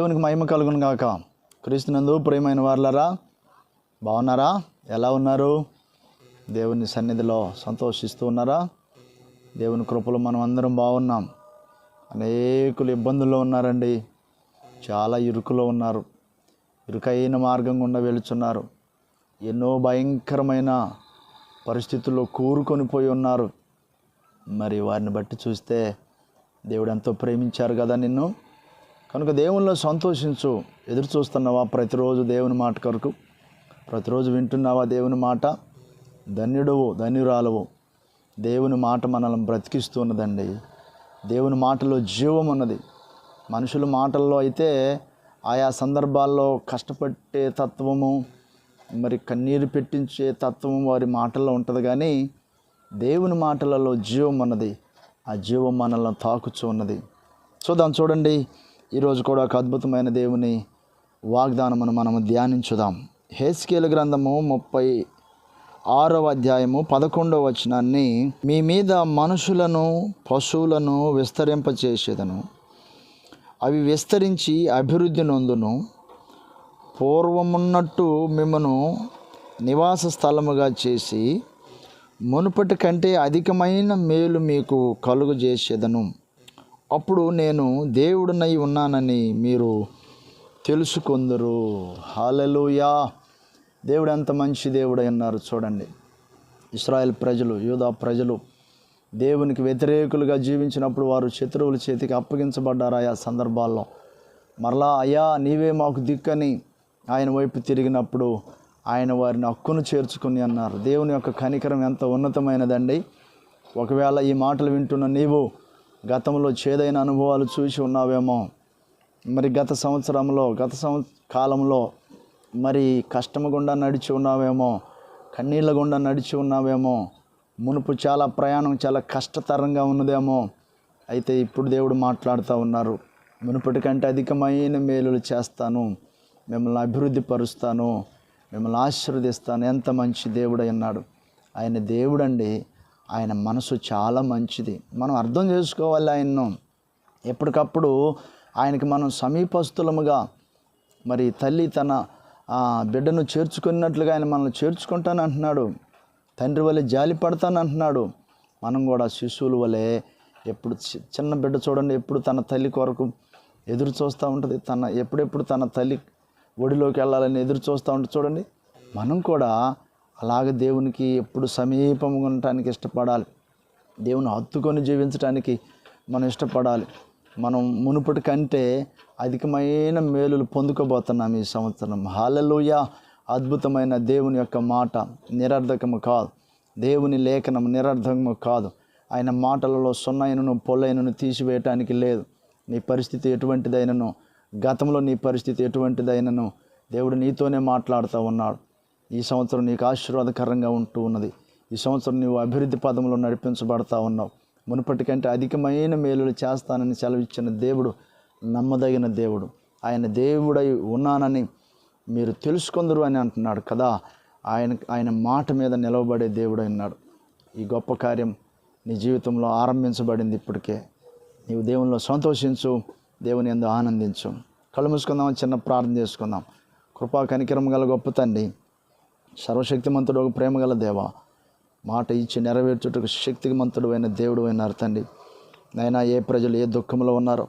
దేవునికి మహిమ కలుగును గాక. క్రీస్తునందు ప్రియమైన వార్లరా బాగున్నారా ఎలా ఉన్నారు? దేవుని సన్నిధిలో సంతోషిస్తూ ఉన్నారా? దేవుని కృపలో మనం అందరం బాగున్నాం అనేకులు ఇబ్బందుల్లో ఉన్నారండి. చాలా ఇరుకులో ఉన్నారు. ఇరుకైన మార్గం గుండా వెళుచున్నారు. ఎన్నో భయంకరమైన పరిస్థితుల్లో కూరుకొని పోయి ఉన్నారు. మరి వారిని బట్టి చూస్తే దేవుడు ఎంతో ప్రేమించారు కదా నిన్ను? కనుక దేవునిలో సంతోషించు. ఎదురు చూస్తున్నావా? ప్రతిరోజు దేవుని మాట కొరకు. ప్రతిరోజు వింటున్నావా దేవుని మాట? ధన్యుడవు ధన్యురాలవు. దేవుని మాట మనల్ని బ్రతికిస్తున్నదండి. దేవుని మాటలో జీవం ఉన్నది. మనుషుల మాటల్లో అయితే ఆయా సందర్భాల్లో కష్టపట్టే తత్వము మరి కన్నీరు పెట్టించే తత్వం వారి మాటల్లో ఉంటుంది కానీ దేవుని మాటలలో జీవం ఉన్నది. ఆ జీవం మనల్ని తాకుచూ ఉన్నది. చూద్దాం చూడండి. ఈరోజు కూడా ఒక అద్భుతమైన దేవుని వాగ్దానమును మనము ధ్యానించుదాం. హేస్కేల గ్రంథము ముప్పై ఆరవ అధ్యాయము పదకొండవ వచనాన్ని మీ మీద మనుషులను పశువులను విస్తరింపచేసేదను. అవి విస్తరించి అభివృద్ధి నొందును. పూర్వమున్నట్టు మిమ్మను నివాస స్థలముగా చేసి మునుపటి కంటే అధికమైన మేలు మీకు కలుగు చేసేదను. అప్పుడు నేను దేవుడినై ఉన్నానని మీరు తెలుసుకుందరు. హాలలుయా దేవుడు ఎంత మంచి దేవుడై ఉన్నారు చూడండి. ఇస్రాయెల్ ప్రజలు యూదా ప్రజలు దేవునికి వ్యతిరేకులుగా జీవించినప్పుడు వారు శత్రువుల చేతికి అప్పగించబడ్డారు ఆయా సందర్భాల్లో. మరలా అయ్యా నీవే మాకు దిక్కని ఆయన వైపు తిరిగినప్పుడు ఆయన వారిని హక్కును చేర్చుకుని అన్నారు. దేవుని యొక్క కనికరం ఎంత ఉన్నతమైనదండి. ఒకవేళ ఈ మాటలు వింటున్న నీవు గతంలో చేదైన అనుభవాలు చూసి ఉన్నావేమో. మరి గత సంవత్సరంలో గత సంవ కాలంలో మరి కష్టము గుండా నడిచి ఉన్నావేమో కన్నీళ్ళ గుండా నడిచి ఉన్నావేమో మునుపు చాలా ప్రయాణం చాలా కష్టతరంగా ఉన్నదేమో అయితే ఇప్పుడు దేవుడు మాట్లాడుతూ ఉన్నారు. మునుపటి కంటే అధికమైన మేలులు చేస్తాను. మిమ్మల్ని అభివృద్ధి పరుస్తాను మిమ్మల్ని ఆశీర్వదిస్తాను. ఎంత మంచి దేవుడు అన్నాడు ఆయన దేవుడండి. ఆయన మనసు చాలా మంచిది. మనం అర్థం చేసుకోవాలి ఆయన్ను. ఎప్పటికప్పుడు ఆయనకి మనం సమీపస్తులముగా మరి తల్లి తన బిడ్డను చేర్చుకున్నట్లుగా ఆయన మనల్ని చేర్చుకుంటాను అంటున్నాడు తండ్రి వలె జాలి పడతాను అంటున్నాడు మనం కూడా శిశువుల వలె ఎప్పుడు చి- చిన్న బిడ్డ చూడండి ఎప్పుడు తన తల్లి కొరకు ఎదురు చూస్తూ ఉంటుంది. తన ఎప్పుడెప్పుడు తన తల్లి ఒడిలోకి వెళ్ళాలని ఎదురు చూస్తూ ఉంటుంది చూడండి. మనం కూడా అలాగ దేవునికి ఎప్పుడు సమీపంగా ఉండటానికి ఇష్టపడాలి. దేవుని హత్తుకొని జీవించడానికి మనం ఇష్టపడాలి. మనం మునుపటి కంటే అధికమైన మేలులు పొందుకోబోతున్నాం ఈ సంవత్సరం. హాలలోయ అద్భుతమైన దేవుని యొక్క మాట నిరర్ధకము కాదు. దేవుని లేఖనం నిరర్ధకము కాదు. ఆయన మాటలలో సున్నైనను పొల్లైనను తీసివేయటానికి లేదు. నీ పరిస్థితి ఎటువంటిదైనను గతంలో నీ పరిస్థితి ఎటువంటిదైనను దేవుడు నీతోనే మాట్లాడుతూ ఉన్నాడు. ఈ సంవత్సరం నీకు ఆశీర్వాదకరంగా ఉంటూ ఉన్నది. ఈ సంవత్సరం నీవు అభివృద్ధి పదంలో నడిపించబడతా ఉన్నావు. మునుపటి కంటే అధికమైన మేలులు చేస్తానని సెలవిచ్చిన దేవుడు నమ్మదగిన దేవుడు. ఆయన దేవుడై ఉన్నానని మీరు తెలుసుకుందరు అని అంటున్నాడు కదా. ఆయన ఆయన మాట మీద నిలవబడే దేవుడు అన్నాడు. ఈ గొప్ప కార్యం నీ జీవితంలో ఆరంభించబడింది ఇప్పటికే. నీవు దేవునిలో సంతోషించు దేవుని ఎందు ఆనందించు. కళ్ళు మూసుకుందాం చిన్న ప్రార్థన చేసుకుందాం. కృపా కనికరం గల గొప్ప తండ్రి సర్వశక్తిమంతుడు ఒక ప్రేమ గల దేవ. మాట ఇచ్చి నెరవేర్చుటకు శక్తిమంతుడు అయిన దేవుడు అయినారు తండ్రి. నైనా ఏ ప్రజలు ఏ దుఃఖంలో ఉన్నారో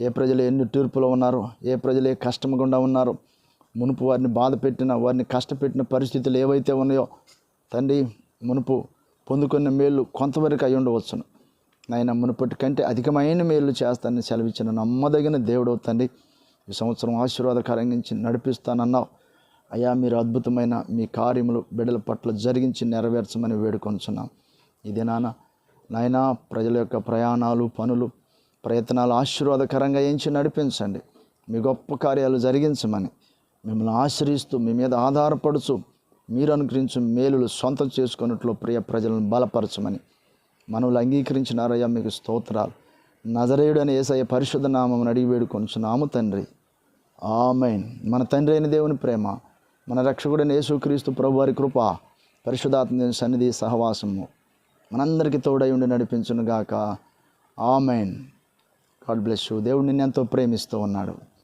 ఏ ప్రజలు ఎన్ని తీర్పులో ఉన్నారో ఏ ప్రజలు ఏ కష్టం గుండా ఉన్నారో మునుపు వారిని బాధ పెట్టిన వారిని కష్టపెట్టిన పరిస్థితులు ఏవైతే ఉన్నాయో తండ్రి మునుపు పొందుకున్న మేలు కొంతవరకు అయి ఉండవచ్చును. నాయన మునుపటి కంటే అధికమైన మేలు చేస్తానని సెలవిచ్చిన నమ్మదగిన దేవుడు తండ్రి. ఈ సంవత్సరం ఆశీర్వాదకరంగా నడిపిస్తానన్నావు. అయ్యా మీరు అద్భుతమైన మీ కార్యములు బిడ్డల పట్ల జరిగించి నెరవేర్చమని వేడుకొంచున్నాం. ఇదే నాన్న నాయనా ప్రజల యొక్క ప్రయాణాలు పనులు ప్రయత్నాలు ఆశీర్వాదకరంగా ఎంచి నడిపించండి. మీ గొప్ప కార్యాలు జరిగించమని మిమ్మల్ని ఆశ్రయిస్తూ మీ మీద ఆధారపడుచు మీరు అనుగ్రహించు మేలులు సొంతం చేసుకున్నట్లు ప్రియ ప్రజలను బలపరచమని మనవులు అంగీకరించినారయ్యా మీకు స్తోత్రాలు. నజరేయుడు అని ఏసయ్య పరిశుద్ధ నామం అడిగి వేడుకొంచున్నాము తండ్రి. ఆమెన్. మన తండ్రి అయిన దేవుని ప్రేమ మన రక్షకుడైన యేసుక్రీస్తు ప్రభు వారి కృప పరిశుధాత్మ సన్నిధి సహవాసము మనందరికీ తోడై ఉండి నడిపించునుగాక. ఆమెన్. God bless you. దేవుడు నిన్నెంతో ప్రేమిస్తూ ఉన్నాడు.